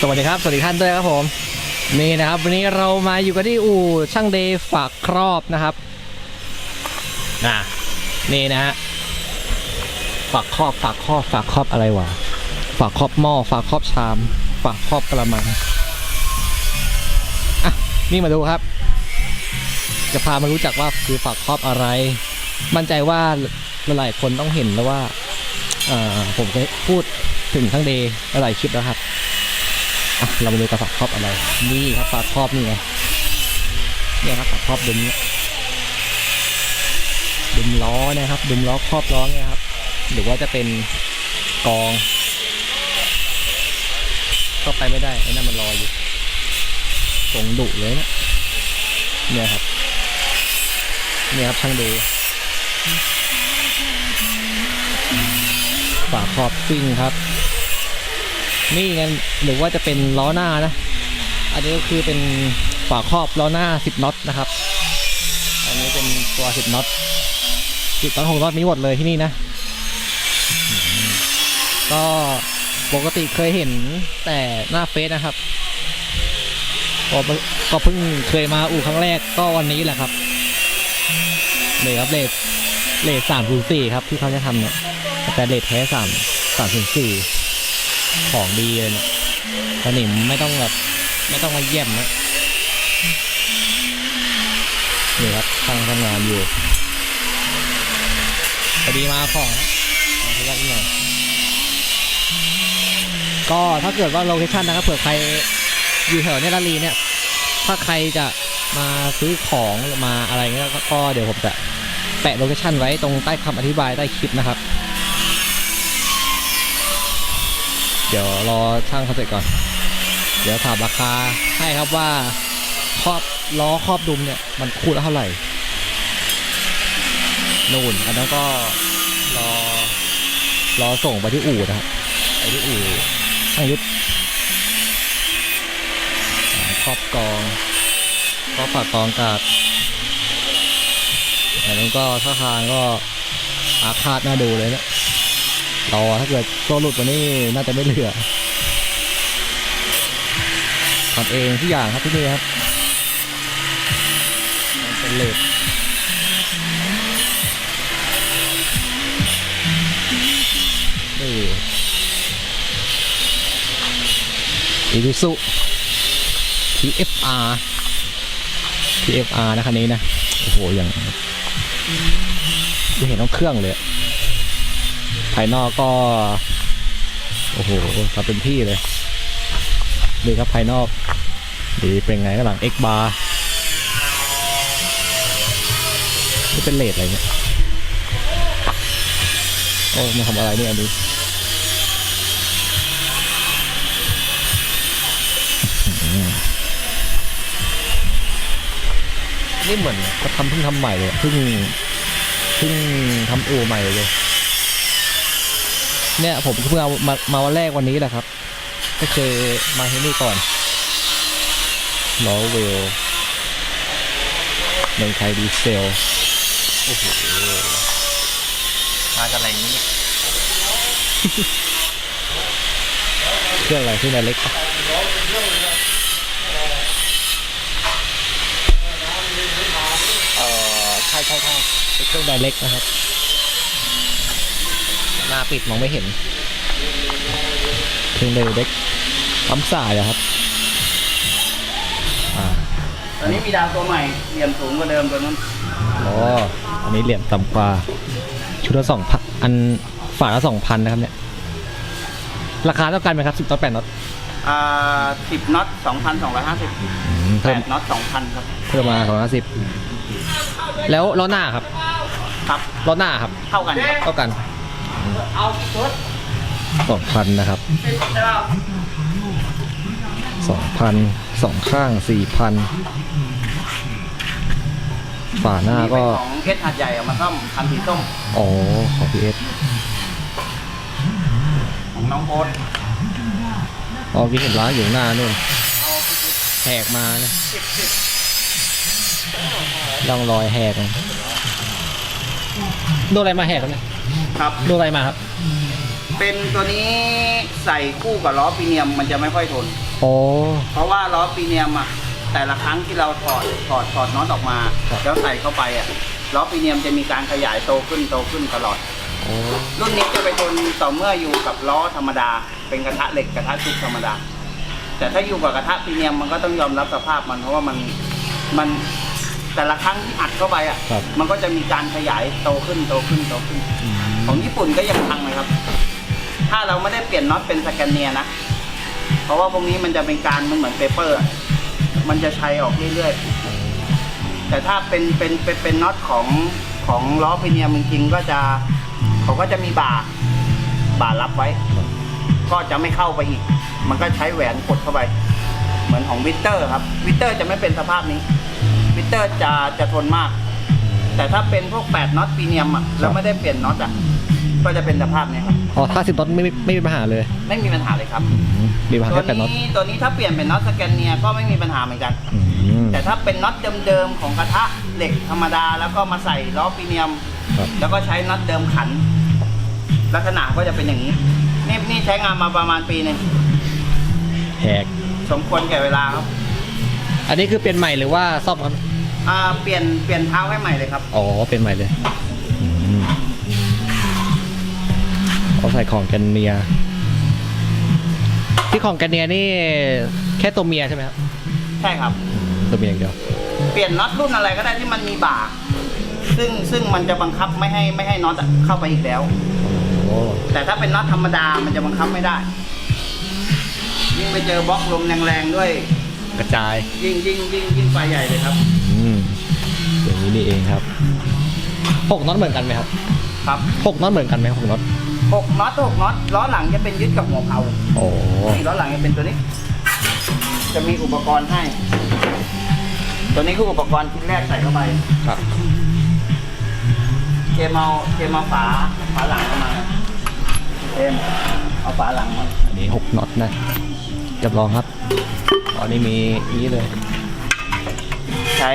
สวัสดีครับ สวัสดีท่านด้วยครับผม นี่นะครับ วันนี้เรามาอยู่กันที่อู่ช่างเดย์ฝากครอบนะครับอะนี่นะฮะฝากครอบฝากครอบฝากครอบอะไรวะฝากครอบหม้อฝากครอบชาม ฝากครอบกระมังอะนี่มาดูครับ จะพามารู้จักว่าคือฝากครอบอะไร มั่นใจว่าหลายๆคนต้องเห็นแล้วว่าผมเคยพูดถึงช่างเดย์หลายคลิปแล้วครับ เรามาดูกระฝากครอบอะไร นี่ครับฝากครอบนี่ไงเนี่ยครับฝากครอบดุมเนี่ยดุมล้อนะครับดุมล้อครอบล้อเนี่ยครับ หรือว่าจะเป็นกอง ก็ไปไม่ได้ไอ้นั่นมันรออยู่ทรงดุเลยนะเนี่ยครับ เนี่ยครับช่างดูฝาครอบซิ่งครับ นี่ไงหรือว่าจะเป็นล้อหน้านะ อันนี้ก็คือเป็นฝาครอบล้อหน้า 10น็อตนะครับ อันนี้เป็นตัว 10น็อต10น็อตของน็อตมีหมดเลยที่นี่นะ ก็ปกติเคยเห็นแต่หน้าเฟซนะครับก็เพิ่งก็เพิ่งเคยมาอู่ครั้งแรกก็วันนี้แหละครับเลยครับเลทเลทสามศูนย์สี่ครับที่เขาจะทำเนี่ยแต่เลทแท้สามสามศูนย์สี่ ของดีเลยเนี่ยสนิมไม่ต้องแบบไม่ต้องมาเยี่ยมนะนี่ครับทางทำงานอยู่พอดีมาของนะของที่แรกนิดหน่อยก็ถ้าเกิดว่าโลเคชั่นนะครับเผื่อใครอยู่แถวเนลารีเนี่ย ถ้าใครจะมาซื้อของมาอะไรเงี้ยก็ก็เดี๋ยวผมจะแปะโลเคชั่นไว้ตรงใต้คำอธิบายใต้คลิปนะครับ เดี๋ยวรอช่างเขาเสร็จก่อน เดี๋ยวถามราคาให้ครับว่าครอบล้อครอบดุมเนี่ยมันคู่ละเท่าไหร่นู่นอันนั้นก็รอรอส่งไปที่อู่นะครับไปที่อู่ช่างยุทธครอบกองครอบฝากกองกาดอันนั้นก็ท่าทางก็อาฆาตน่าดูเลยนะ รอถ้าเกิดโซ่หลุดวันนี้น่าจะไม่เหลือทำเองทุกอย่างครับที่นี่ครับเป็นเลดนี่อีซูซุ TFR TFR นะคันนี้นะ โอ้โหอย่างไม่เห็นต้องเครื่องเลย ภายนอกก็ โอ้โหทำเป็นที่เลยดูครับภายนอกดีเป็นไงข้างหลัง X bar นี่เป็นเลดอะไรเนี่ยโอ้มาทำอะไรเนี่ยอันนี้ไม่เหมือนเขาทำเพิ่งทำใหม่เลยเพิ่งเพิ่งทำอูใหม่เลย เนี่ยผมเพิ่งเอามามาวันแรกวันนี้แหละครับไม่เคยมาที่นี่ก่อนล้อเวลเมืองไทยดีเซลโอ้โหมาจากอะไรนี้เนี่ยเครื่องอะไรที่ไหนเล็กปะเออใช่ใช่ใช่เป็นเครื่องไดเล็กนะครับ หน้าปิดมองไม่เห็นเครื่องเร็วเด็กปั๊มสายอะครับอ่าตอนนี้มีดาวตัวใหม่เหลี่ยมสูงกว่าเดิมตัวนั้นอ๋ออันนี้เหลี่ยมต่ำกว่าชุดละสองพันอันฝาละสองพันนะครับเนี่ยราคาเท่ากันไหมครับสิบต่อแปดน็อตอ่าสิบน็อตสองพันสองร้อยห้าสิบอืมแปเพิ่มดน็อตสองพันครับเพิ่มมาสองร้อยสิบแล้วล้อหน้าครับ ครับล้อหน้าครับเท่ากันครับเท่ากัน เอาชุดสองพันนะครับใช่ป่ะสองพันสองข้างสี่พันฝาหน้าก็ของเพชรหัดใหญ่เอามาซ่อมคันสีส้มอ๋อของพีเอสของน้องโอ๊ตอ๋อพี่เห็นร้านอยู่ข้างหน้านู่นแหกมานะล่องรอยแหกนะโดนอะไรมาแหกครับเนี่ย ครับโดนอะไรมาครับเป็นตัวนี้ใส่คู่กับล้อปีเนียมมันจะไม่ค่อยทนอโอ้เพราะว่าล้อปีเนียมอะแต่ละครั้งที่เราถอดถอดถอดน็อตออกมาครับแล้วใส่เข้าไปอะล้อปีเนียมจะมีการขยายโตขึ้นโตขึ้นตลอดโอ้รุ่นนี้จะไปทนต่อเมื่ออยู่กับล้อธรรมดา เป็นกระทะเหล็กกระทะชุบธรรมดา แต่ถ้าอยู่กับกระทะพรีเมียมมันก็ต้องยอมรับสภาพมันเพราะว่ามันมัน แต่ละครั้งที่อัดเข้าไปอะ ครับ มันก็จะมีการขยายโตขึ้นโตขึ้นโตขึ้นอืมของญี่ปุ่นก็ยังพังเลยครับ ถ้าเราไม่ได้เปลี่ยนน็อตเป็นสแกนเนียนะ เพราะว่าพวกนี้มันจะเป็นการมันเหมือนเปเปอร์อะมันจะชัยออกเรื่อยๆ แต่ถ้าเป็นเป็นเป็นเป็นน็อตของของล้อพรีเนียมจริงๆก็จะเขาก็จะมีบาร์บาร์รับไว้ ก็จะไม่เข้าไปอีก มันก็ใช้แหวนกดเข้าไป เหมือนของวิเตอร์ครับ วิเตอร์จะไม่เป็นสภาพนี้ วิเตอร์จะจะทนมาก แต่ถ้าเป็นพวก 8น็อตพรีเนียมอะแล้วไม่ได้เปลี่ยนน็อตอะก็จะเป็นสภาพนี้ครับอ๋อถ้าสิบน็อตไม่ไม่ไม่มีปัญหาเลยไม่มีปัญหาเลยครับอืมมีปัญหาตัวแค่แปดน็อตนี้ตัวนี้ถ้าเปลี่ยนเป็นน็อตสแกนเนียก็ไม่มีปัญหาเหมือนกัน อืม แต่ถ้าเป็นน็อตเดิมๆของกระทะเหล็กธรรมดาแล้วก็มาใส่ล้อพรีเนียม ครับ แล้วก็ใช้น็อตเดิมขัน ลักษณะก็จะเป็นอย่างนี้ นี่นี่ใช้งานมาประมาณปีหนึ่งแหกสมควรแก่เวลาครับ อันนี้คือเปลี่ยนใหม่หรือว่าซ่อมครับ อ่าเปลี่ยนเปลี่ยนเท้าให้ใหม่เลยครับ อ๋อ เปลี่ยนใหม่เลยอืมเขาใส่ของแกันเนีย ที่ของแกันเนียนี่แค่ตัวเมียใช่ไหมครับ ใช่ครับอืมตัวเมียอย่างเดียว เปลี่ยนน็อตรุ่นอะไรก็ได้ที่มันมีบ่า ซึ่งซึ่งมันจะบังคับไม่ให้ไม่ให้น็อตอะเข้าไปอีกแล้ว โอ้แต่ถ้าเป็นน็อตธรรมดามันจะบังคับไม่ได้ ยิ่งไปเจอบล็อกลมแรงๆด้วย กระจาย ยิ่งยิ่งยิ่งยิ่งไฟใหญ่เลยครับอืมอย่าง นี้นี่เองครับหกน็อตเหมือนกันไหมครับครับหกน็อตเหมือนกันไหมหกน็อตหกน็อตหกน็อตล้อหลังจะเป็นยึดกับหัวเผาโอ้นี่ล้อหลังจะเป็นตัวนี้ จะมีอุปกรณ์ให้ ตัวนี้คืออุปกรณ์ชิ้นแรกใส่เข้าไปครับเกมเอาเกมเอาฝาฝาหลังเข้ามาเกมเอาฝาหลังมาอันนี้หกน็อตนะจับลองครับตอนนี้มีนี้เลยใช้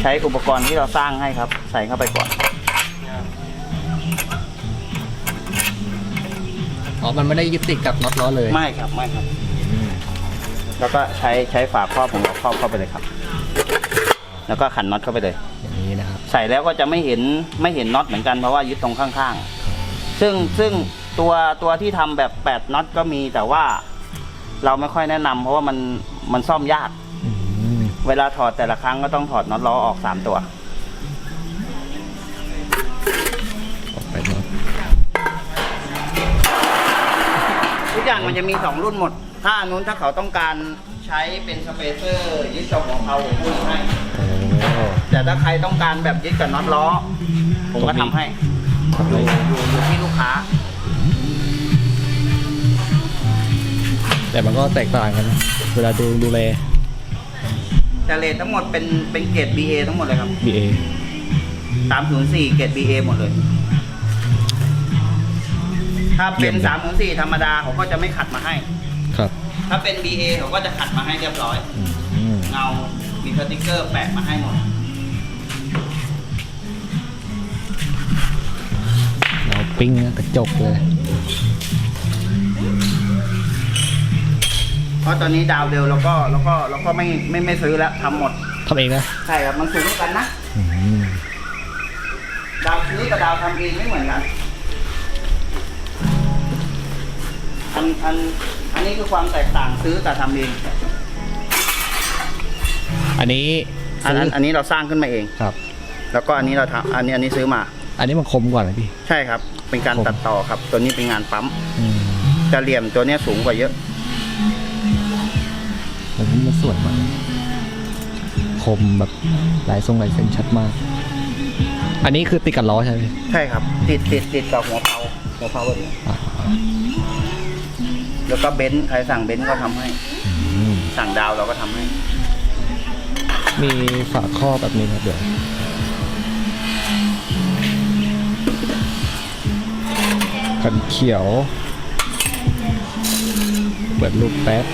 ใช้อุปกรณ์ที่เราสร้างให้ครับ ใส่เข้าไปก่อน อ๋อ มันไม่ได้ยึดติดกับน็อตล้อเลยไม่ครับไม่ครับ อืมแล้วก็ใช้ใช้ฝาครอบของเราครอบเข้าไปเลยครับ แล้วก็ขันน็อตเข้าไปเลย อย่างนี้นะครับใส่แล้วก็จะไม่เห็นไม่เห็นน็อตเหมือนกันเพราะว่ายึดตรงข้างๆ ซึ่งซึ่งตัวตัวที่ทำแบบ 8 น็อตก็มีแต่ว่าเราไม่ค่อยแนะนำเพราะว่ามันมันซ่อมยากอืม เวลาถอดแต่ละครั้งก็ต้องถอดน็อตล้อออก3ตัว ออกไปน็อตทุกอย่างมันจะมี2รุ่นหมด ถ้าอันนู้นถ้าเขาต้องการใช้เป็นสเปเซอร์ยึดกับของเขาผมพูดให้ โอ้แต่ถ้าใครต้องการแบบยึดกับน็อตล้อ ผมก็ทำให้ ทำอไมยู่อยู่อยู่ที่ลูกค้า แต่มันก็แตกต่างกันนะเวลาดูดูแล แต่เลททั้งหมดเป็นเป็นเกรด BA ทั้งหมดเลยครับ BA 304เกรด BA หมดเลย ถ้าเป็น304ธรรมดาเขาก็จะไม่ขัดมาให้ ครับถ้าเป็น BA เขาก็จะขัดมาให้เรียบร้อย อืมเงา มีสติกเกอร์แปะมาให้หมด เราปิ้งนะกระจกเลย ราะตอนนี้ดาวเร็วแล้วก็แล้วก็แล้วก็ไม่ไม่ไม่ซื้อแล้วทำหมด ทำเองนะใช่ครับมันสูงเหมือนกันนะ อืมดาวซื้อกับดาวทำเองไม่เหมือนกันอันอันอันนี้คือความแตกต่างซื้อกับทำเองอันนี้อันอันอันนี้เราสร้างขึ้นมาเอง ครับ แล้วก็อันนี้เราทำอันนี้อันนี้ซื้อมา อันนี้มันคมกว่านะพี่ ใช่ครับ เป็นการผมตัดต่อครับ ตัวนี้เป็นงานปั๊มอืมจะเหลี่ยมตัวเนี้ยสูงกว่าเยอะ มแบบลายทรงลายเส้นชัดมาก อันนี้คือติดกับล้อใช่ไหมพี่ใช่ครับ ติดติดติดกับหัวเผาหัวเผาแบบนี้อ่าแล้วก็เบนซ์ใครสั่งเบนซ์ก็ทำให้ อืมสั่งดาวเราก็ทำให้ มีฝาครอบแบบนี้ครับเดี๋ยวกันเขียว เปิดลูกแป๊บ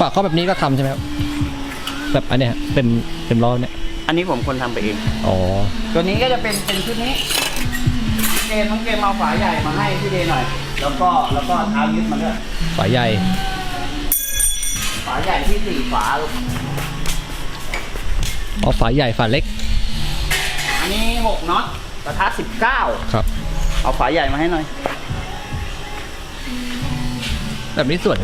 ฝาครอบแบบนี้ก็ทำใช่ไหมครับแบบอันเนี้ยเต็มเต็มล้อเนี่ยอันนี้ผมคนทำไปเอง อ๋อตัวนี้ก็จะเป็นเป็นชุดนี้เกมน้องเกมเอาฝาใหญ่มาให้พี่เดย์หน่อย แล้วก็แล้วก็เท้ายึดมาด้วยฝาใหญ่ฝาใหญ่ที่สี่ฝาลูกอ๋อฝาใหญ่ฝาเล็กอันนี้หกน็อตกระทะสิบเก้าครับ เอาฝาใหญ่มาให้หน่อย แบบนี้สวย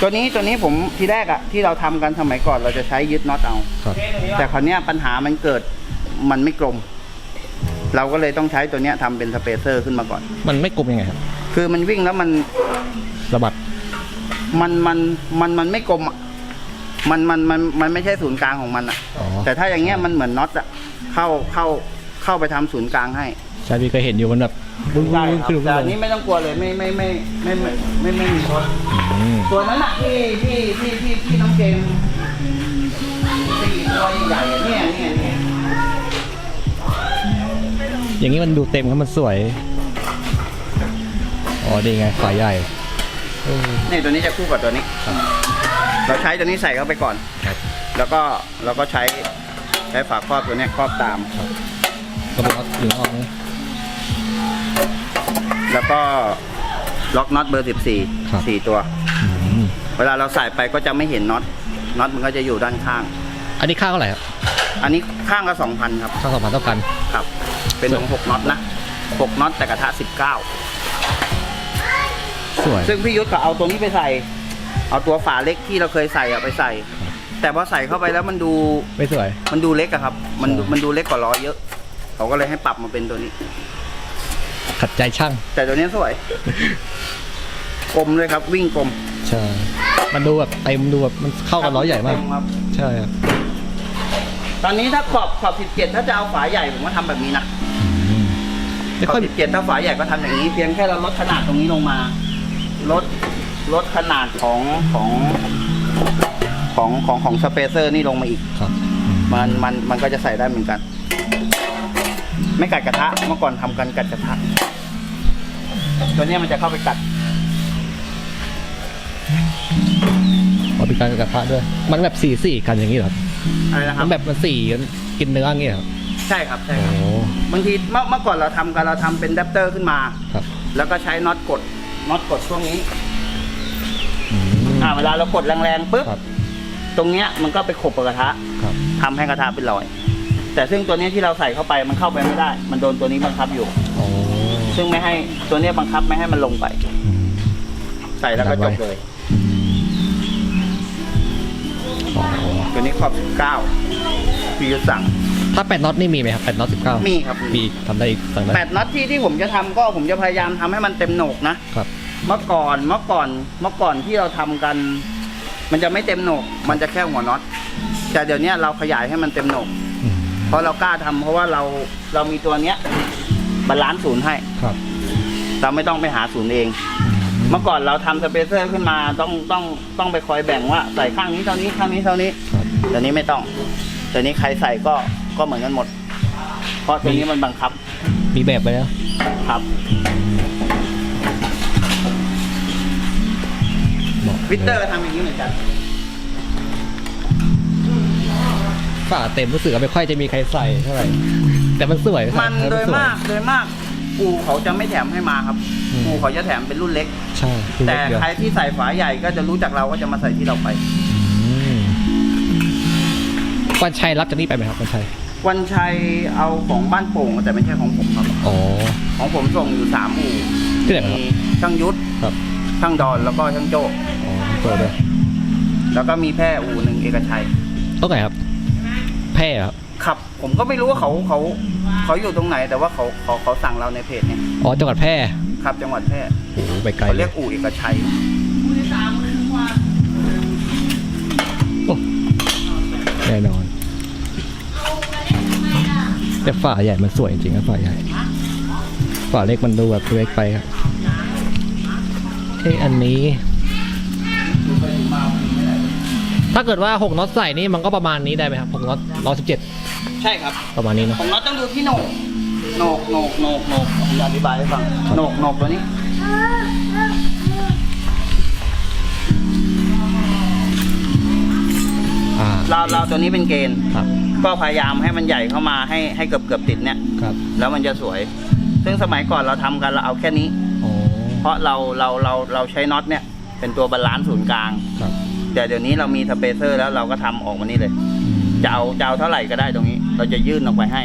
ตัวนี้ตัวนี้ผมทีแรกอะที่เราทำกันสมัยก่อนเราจะใช้ยึดน็อตเอา ครับ แต่คราวเนี้ยปัญหามันเกิดมันไม่กลม เราก็เลยต้องใช้ตัวเนี้ยทำเป็นสเปเซอร์ขึ้นมาก่อน มันไม่กลมยังไงครับคือมันวิ่งแล้วมันสะบัด มันมันมันมันไม่กลมอะมันมันมันมันไม่ใช่ศูนย์กลางของมันอะอ๋อ แต่ถ้าอย่างเงี้ยมันเหมือนน็อตอะเข้าเข้าเข้าไปทำศูนย์กลางให้ ใช่พี่เคยเห็นอยู่มันแบบบึ้งใช่บึ้งครับขึ้นแต่ลอังนนี้ไม่ต้องกลัวเลยไม่ไม่ไม่ไม่ไม่ไม่ไม่มีชนอืม ตัวนั้นอะที่ที่ที่ที่ที่น้องเกมสี่ตัวใหญ่ๆอะเนี่ยเนี่ยเนี่ยอย่างนี้มันดูเต็มครับมันสวย อ๋อดีไงฝาใหญ่เออนี่ตัวนี้จะคู่กับตัวนี้ครับเราใช้ตัวนี้ใส่เข้าไปก่อนครับแล้วก็เราก็ใช้ใช้ฝาครอบตัวเนี้ยครอบตามก็เป็นเอาถึงออกนะแล้วก็ ล็อกน็อตเบอร์ ครับ 14 4 ตัว อืมเวลาเราใส่ไปก็จะไม่เห็นน็อต น็อตมันก็จะอยู่ด้านข้าง อันนี้ค่าเท่าไหร่ครับอันนี้ข้างละ2,000ครับ ค่าสองพันเท่ากัน ครับ เป็นของ6น็อตนะ 6น็อตแต่กระทะสวย19ซึ่งพี่ยุทธก็เอาตัวนี้ไปใส่ เอาตัวฝาเล็กที่เราเคยใส่อะไปใส่ แต่พอใส่เข้าไปแล้วมันดู ไม่สวย มันดูเล็กอะครับ มันดูใช่มันดูเล็กกว่าล้อเยอะ เขาก็เลยให้ปรับมาเป็นตัวนี้ ขัดใจช่าง แต่ตัวนี้สวยกลมเลยครับ วิ่งกลมใช่ มันดูแบบเต็มดูแบบมันเข้ากับล้อใหญ่มาก เต็ครับ ใช่ครับตอนนี้ถ้าขอบขอบ17ถ้าจะเอาฝาใหญ่ผมก็ทำแบบนี้นะอืมไม่ขอค่อยบ17ถ้าฝาใหญ่ก็ทำอย่างนี้ เพียงแค่เราลดขนาดตรงนี้ลงมาลดลดขนาดของของของของของสเปเซอร์นี่ลงมาอีก ครับอืมมันมันมันก็จะใส่ได้เหมือนกัน ไม่กัดกระทะเมื่อก่อนทำกันกัดกระทะ ตัวเนี้ยมันจะเข้าไปกัดอ๋อเป็นการกระทะด้วย มันแบบสีสีกันอย่างนี้เหรอครับอะไรนะครัมับนแบบมันสีกินเนื้ออย่างนี้เหรอครับใช่ครับใช่โอ้ครับบางทีเมื่อเมื่อก่อนเราทำกันเราทำเป็นแดปเตอร์ขึ้นมา ครับแล้วก็ใช้น็อตกดน็อตกดช่วงนี้ อืมอ่าเวลาเรากดแรงๆปุ๊บครับตรงเนี้ยมันก็ไปขบกับกระทะครับทำให้กระทะเป็นรอย แต่ซึ่งตัวเนี้ยที่เราใส่เข้าไปมันเข้าไปไม่ได้ มันโดนตัวนี้บังคับอยู่โอ้ ซึ่งไม่ให้ตัวเนี้ยบังคับไม่ให้มันลงไปอืมใส่แล้วก็จบเลย อ๋อตัวนี้ขอบ19พี่ยุทธสั่งถ้าแปดน็อตนี่มีไหมครับแปดน็อตสิบเก้ามีครับมีอีกทำได้อีกสั่งได้แปดน็อตที่ที่ผมจะทำก็ผมจะพยายามทำให้มันเต็มโหนกนะ ครับ เมื่อก่อนเมื่อก่อนเมื่อก่อนที่เราทำกัน มันจะไม่เต็มโหนก มันจะแค่หัวน็อต แต่เดี๋ยวเนี้ยเราขยายให้มันเต็มโหนกอืมเพราะเรากล้าทำเพราะว่าเราเรามีตัวเนี้ย บาลานซ์ศูนย์ให้ ครับ เราไม่ต้องไปหาศูนย์เอง เมื่อก่อนเราทำสเปเซอร์ขึ้นมาต้องต้องต้องไปคอยแบ่งว่าใส่ข้างนี้เท่านี้ข้างนี้เท่านี้ครับเดี๋ยวนี้ไม่ต้องเดี๋ยวนี้ใครใส่ก็ก็เหมือนกันหมด เพราะตัวนี้มันบังคับมีแบบไปแล้ว ครับบอกวิตเตอร์ทำอย่างนี้เหมือนกัน ฝาเต็มรู้สึกว่าไม่ค่อยจะมีใครใส่เท่าไหร่ แต่มันสวยมันโดยสวมากโดยมากปูเขาจะไม่แถมให้มาครับอืมปูเขาจะแถมเป็นรุ่นเล็ก ใช่คือแต่เล็กเดียวใครที่ใส่ฝาใหญ่ก็จะรู้จักเราก็จะมาใส่ที่เราไปอืมวันชัยรับจากนี่ไปไหมครับวันชัยวันชัยเอาของบ้านโป่งแต่ไม่ใช่ของผมครับอ๋อของผมส่งอยู่สามอู่ที่ไหนครับมีช่างยุทธครับช่างดอนแล้วก็ช่างโจ้อ๋อตัวด้วยแล้วก็มีแพร่อู่หนึ่งเอกชัยตรงไหนครับ แพร่ครับ ครับ ผมก็ไม่รู้ว่าเขาเขาเขาอยู่ตรงไหน แต่ว่าเขาเขาเขาสั่งเราในเพจเนี่ยอ๋อจังหวัดแพร่ครับจังหวัดแพร่โอ้โหไปไกลเขาเลเรียยกอู่เอกชัยโอ้แน่นอน แต่ฝาใหญ่มันสวยจริงๆนะฝาใหญ่ฝาเล็กมันดูแบบเล็กไปครับเอ้อันนี้ ถ้าเกิดว่า6น็อตใส่นี่มันก็ประมาณนี้ได้ไหมครับ6น็อตร้อยสิบเจ็ด ใช่ครับ ประมาณนี้เนาะของน็อตต้องดูที่โหนกโหนกโหนกโหนกโหนกผมจะอธิบายให้ฟังโหนกโหนกตัวนี้ อ่า เราเราตัวนี้เป็นเกณฑ์ ครับ ก็พยายามให้มันใหญ่เข้ามาให้ให้เกือบเกือบติดเนี่ย ครับ แล้วมันจะสวย ซึ่งสมัยก่อนเราทำกันเราเอาแค่นี้ โอ้ราะเราเราเราเราใช้น็อตเนี่ย เป็นตัวบาลานซ์ศูนย์กลาง ครับ แต่เดี๋ยวนี้เรามีสเปเซอร์แล้วเราก็ทำออกมานี่เลย จะเอาจะเอาเท่าไหร่ก็ได้ตรงนี้ เราจะยื่นออกไปให้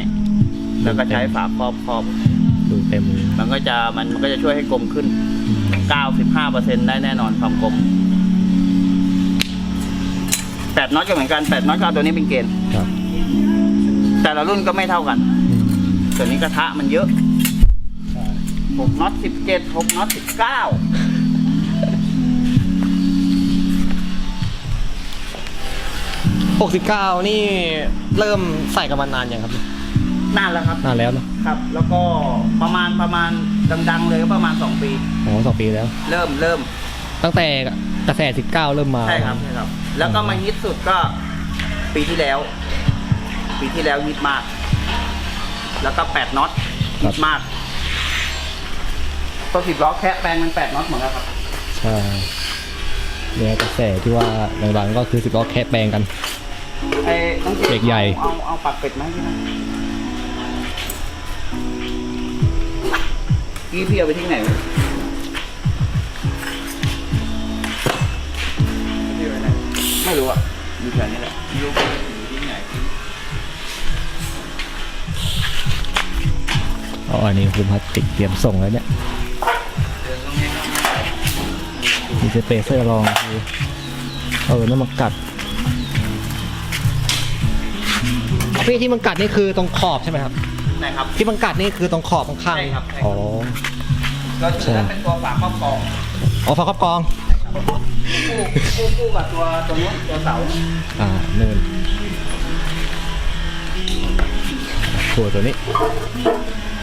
แล้วก็ใช้ฝาครอบครอบ ดูเต็มเลยมันก็จะมันมันก็จะช่วยให้กลมขึ้น 95%ได้แน่นอนความกลมแปดน็อตก็เหมือนกันแปดน็อตก็เอาตัวนี้เป็นเกณฑ์ ครับแต่ละรุ่นก็ไม่เท่ากัน อืมตัวนี้กระทะมันเยอะหกน็อตสิบเจ็ดหกน็อตสิบเก้า หกสิบเก้านี่เริ่มใส่กันมานานยังครับ นานแล้วครับ นานแล้วเนอะครับ แล้วก็ประมาณประมาณดังๆเลยก็ประมาณสองปีโอ้สองปีแล้ว เริ่มเริ่มตั้งแต่กระแสสิบเก้าเริ่มมา ใช่ครับใช่ครับ แล้วก็มาฮิตสุดก็ปีที่แล้ว ปีที่แล้วฮิตมาก แล้วก็แปดน็อตฮิตมากตัวสิบล้อแคะแปลงมันแปดน็อตหมดแล้วครับ ใช่เนี่ยกระแสที่ว่าดังๆก็คือสิบล้อแคะแปลงกัน ไอ้น้องเด็กใหญ่ เอาเอาเอาปักเป็ดไหมาให้พี่นะพี่พี่เอาไปทิ้งไหนวะพี่เอาไปไหนไม่รู้อะอยู่แถวนี้แหละไม่รู้พี่อยู่ที่ไหนอ๋ออันนี้คือพลาสติกเตรียมส่งแล้วเนี่ยเดินตรงนี้ครับมีสเปเซอร์รองคือเออนั่นมันกัด พี่ที่มันกัดนี่คือตรงขอบใช่ไหมครับไหนครับ ที่มันกัดนี่คือตรงขอบข้างๆใช่ครับใช่ครับ อ๋อ ก็คือถ้าเป็นตัวฝาครอบครองอ๋อฝาครอบกรอง คู่คู่คู่กับตัวตัวนู้นตัวเสาอ่านู่นตัวตัวนี้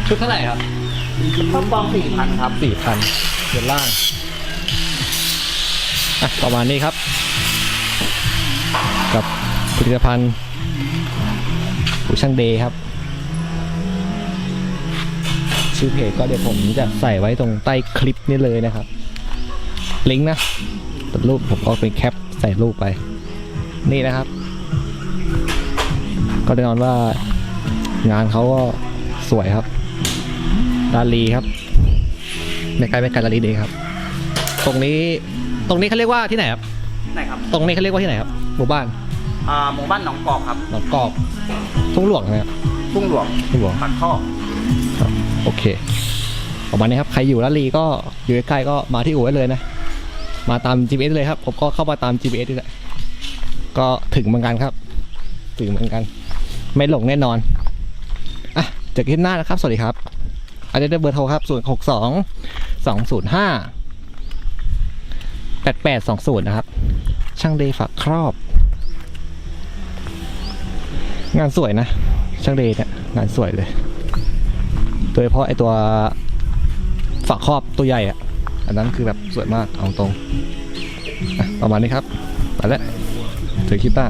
ชุดเท่าไหร่ครับครอบครองสี่พันครับสี่พันเดือนล่าง อะ ประมาณนี้ครับ กับผลิตภัณฑ์ ผู้ช่างเดย์ครับ ชื่อเพจก็เดี๋ยวผมจะใส่ไว้ตรงใต้คลิปนี้เลยนะครับ ลิงก์นะตัดรูปผมก็เป็นแคปใส่รูปไป นี่นะครับ ก็แน่นอนว่างานเขาก็สวยครับดาลีครับไม่ไกลไม่ไกลลาลีเดย์ครับ ตรงนี้ตรงนี้เขาเรียกว่าที่ไหนครับ ไหนครับ ตรงนี้เขาเรียกว่าที่ไหนครับหมู่บ้าน อ่าหมู่บ้านหนองกอกครับหนองกอกทุ่งหลวงนะครับทุ่งหลวงทุ่งหลวงปากท่อครับโอเคประมาณนี้ครับใครอยู่ลาลีก็อยู่ใกล้ๆก็มาที่อู่ได้เลยนะ มาตาม GPS เลยครับ ผมก็เข้ามาตาม GPS นี่แหละก็ถึงเหมือนกันครับ ถึงเหมือนกัน ไม่หลงแน่นอนอะเจอกันที่หน้านะครับ สวัสดีครับอันนี้ได้เบอร์โทรครับ0 6 2 2 0 5 8 8 2 0นะครับ ช่างเดย์ฝากครอบ งานสวยนะช่างเลเนี่ยงานสวยเลย โดยเฉพาะไอตัวฝักครอบตัวใหญ่อะอันนั้นคือแบบสวยมากเอาตรงประมาณนี้ครับไปแล้วเจอคลิปหน้า